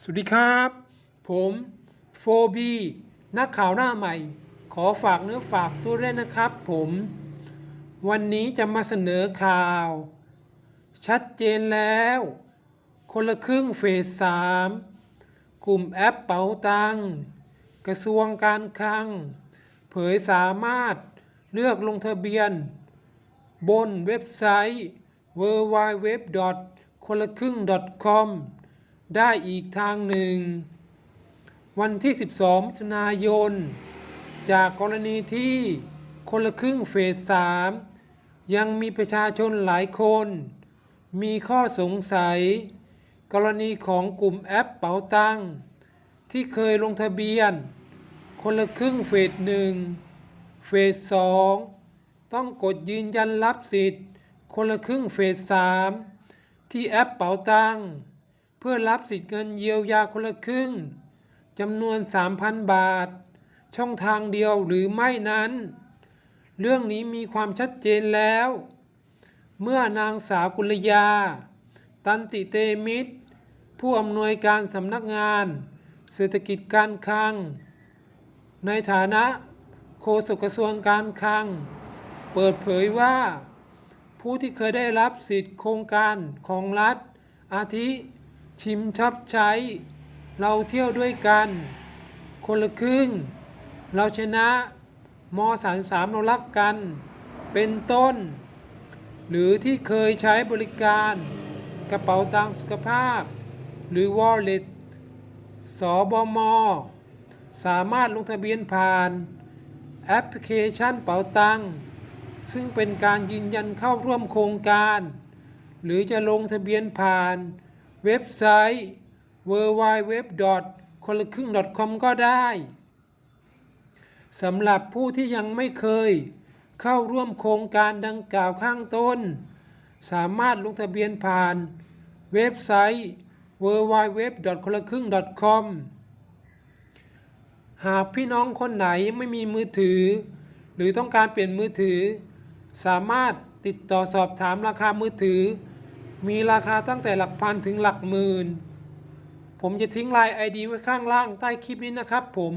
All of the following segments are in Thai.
สวัสดีครับ ผมโฟบีนักข่าวหน้าใหม่ ขอฝากเนื้อฝากตัวด้วยนะครับผม วันนี้จะมาเสนอข่าว ชัดเจนแล้ว คนละครึ่งเฟสสามกลุ่มแอปเป๋าตัง กระทรวงการคลัง เผยสามารถเลือกลงทะเบียน บนเว็บไซต์ w w w คนละครึ่ง .com ได้อีกทางหนึ่ง วันที่ 12มิถุนายน จากกรณีที่คนละครึ่งเฟส 3 ยังมีประชาชนหลายคน มีข้อสงสัย กรณีของกลุ่มแอปเป๋าตังที่เคยลงทะเบียน คนละครึ่งเฟสหนึ่งเฟสสองต้องกดยืนยันรับสิทธิ์ คนละครึ่งเฟสสามที่แอปเป๋าตังค์ พื่อรับสิทธิ์เงินเยียวยาคนละครึ่งจำนวน 3,000 บาท ช่องทางเดียวหรือไม่นั้น เรื่องนี้มีความชัดเจนแล้ว เมื่อนางสาวกุลยา ตันติเตมิตร ผู้อำนวยการสำนักงาน เศรษฐกิจการคลัง ในฐานะโฆษกกระทรวงการคลัง เปิดเผยว่า ผู้ที่เคยได้รับสิทธิโครงการของรัฐ อาทิ ชิมชับใช้ เราเที่ยวด้วยกัน คนละครึ่ง เราชนะม33เรารักกัน เป็นต้น หรือที่เคยใช้บริการกระเป๋าตังสุขภาพ หรือ Wallet สบม สามารถลงทะเบียนผ่าน แอปพลิเคชันเป๋าตัง ซึ่งเป็นการยืนยันเข้าร่วมโครงการ หรือจะลงทะเบียนผ่าน เว็บไซต์ w w w คนละครึ่ง .com ก็ได้สำหรับผู้ที่ยังไม่เคย เข้าร่วมโครงการดังกล่าวข้างต้น สามารถลงทะเบียนผ่าน เว็บไซต์ w w w คนละครึ่ง .com หากพี่น้องคนไหนไม่มีมือถือ หรือต้องการเปลี่ยนมือถือ สามารถติดต่อสอบถามราคามือถือ มีราคาตั้งแต่หลักพันถึงหลักหมื่น ผมจะทิ้งไลน์ ID ไว้ข้างล่างใต้คลิปนี้นะครับผม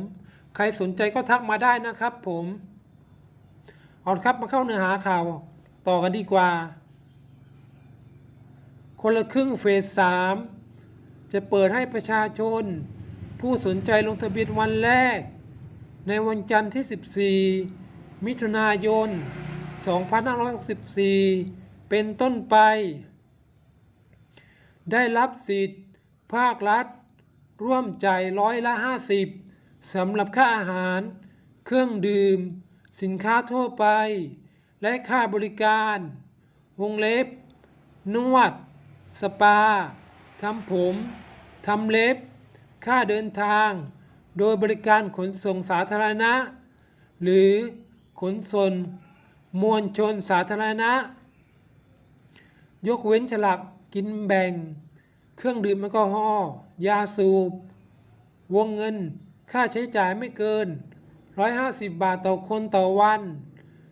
ใครสนใจก็ทักมาได้นะครับผมเอาครับมาเข้าเนื้อหาข่าวต่อกันดีกว่า คนละครึ่งเฟสสามจะเปิดให้ประชาชน ผู้สนใจลงทะเบียนวันแรก ในวันจันทร์ที่ 14 มิถุนายน 2564 เป็นต้นไป ได้รับสิทธิ์ ภาครัฐ ร่วมจ่ายร้อยละ 50สำหรับค่าอาหาร เครื่องดื่ม สินค้าทั่วไป และค่าบริการ วงเล็บ นวด สปาทำผม ทำเล็บ ค่าเดินทาง โดยบริการขนส่งสาธารณะ หรือขนส่งมวลชนสาธารณะ ยกเว้นฉลาก กินแบ่ง เครื่องดื่มแอลกอฮอล์ยาสูบ วงเงิน ค่าใช้จ่ายไม่เกิน 150 บาทต่อคนต่อวัน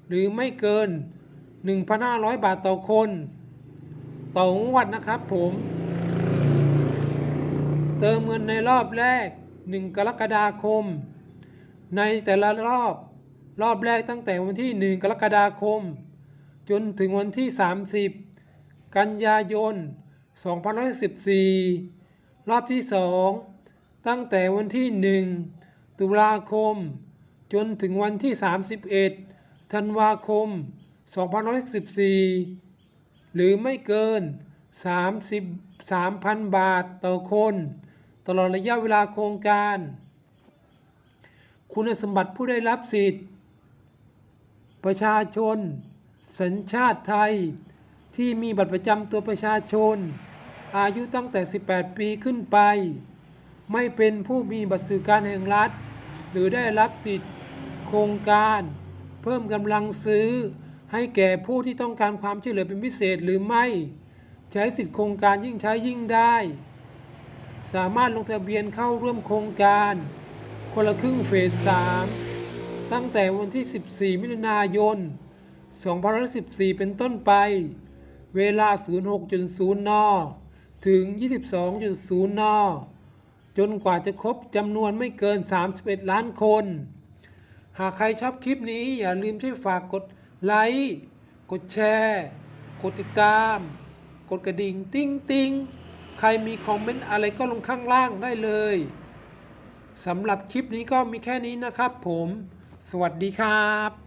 หรือไม่เกิน 1,500 บาทต่อคน ต่องวดนะครับผม เติมเงินในรอบแรก 1 กรกฎาคม ในแต่ละรอบรอบแรกตั้งแต่วันที่ 1 กรกฎาคม จนถึงวันที่ 30 กันยายน 2514 รอบที่ 2 ตั้งแต่วันที่ 1 ตุลาคม จนถึงวันที่ 31 ธันวาคม 2514 หรือไม่เกิน 33,000 บาทต่อคน ตลอดระยะเวลาโครงการ คุณสมบัติผู้ได้รับสิทธิ์ ประชาชน สัญชาติไทย ที่มีบัตรประจำตัวประชาชน อายุตั้งแต่ 18 ปีขึ้นไป ไม่เป็นผู้มีบัตรสื่อการแห่งรัฐ หรือได้รับสิทธิโครงการ เพิ่มกำลังซื้อ ให้แก่ผู้ที่ต้องการความช่วยเหลือเป็นพิเศษหรือไม่ ใช้สิทธิโครงการยิ่งใช้ยิ่งได้ สามารถลงทะเบียนเข้าร่วมโครงการ คนละครึ่งเฟส 3 ตั้งแต่วันที่ 14 มิถุนายน 2514 เป็นต้นไป เวลา 06.0 น ถึง 22.0 น จนกว่าจะครบจำนวนไม่เกิน 31 ล้านคน หากใครชอบคลิปนี้อย่าลืมช่วยฝากกดไลค์ กดแชร์ กดติดตาม กดกระดิ่งติ้งติ้งใครมีคอมเมนต์อะไรก็ลงข้างล่างได้เลยสำหรับคลิปนี้ก็มีแค่นี้นะครับผม สวัสดีครับ